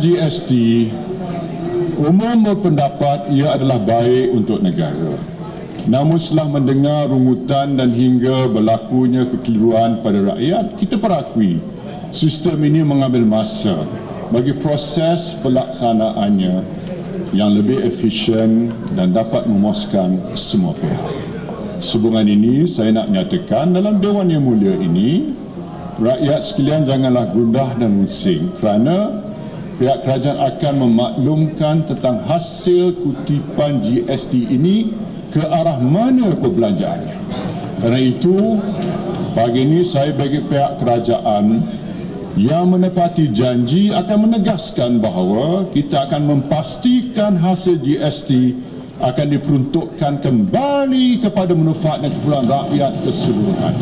GST umum berpendapat ia adalah baik untuk negara. Namun setelah mendengar rungutan dan hingga berlakunya kekeliruan pada rakyat, kita perakui sistem ini mengambil masa bagi proses pelaksanaannya yang lebih efisien dan dapat memuaskan semua pihak. Sehubungan ini saya nak nyatakan dalam Dewan Yang Mulia ini rakyat sekalian janganlah gundah dan musing kerana pihak kerajaan akan memaklumkan tentang hasil kutipan GST ini ke arah mana perbelanjaannya. Kerana itu, pagi ini saya bagi pihak kerajaan yang menepati janji akan menegaskan bahawa kita akan memastikan hasil GST akan diperuntukkan kembali kepada manfaat dan keperluan rakyat keseluruhan.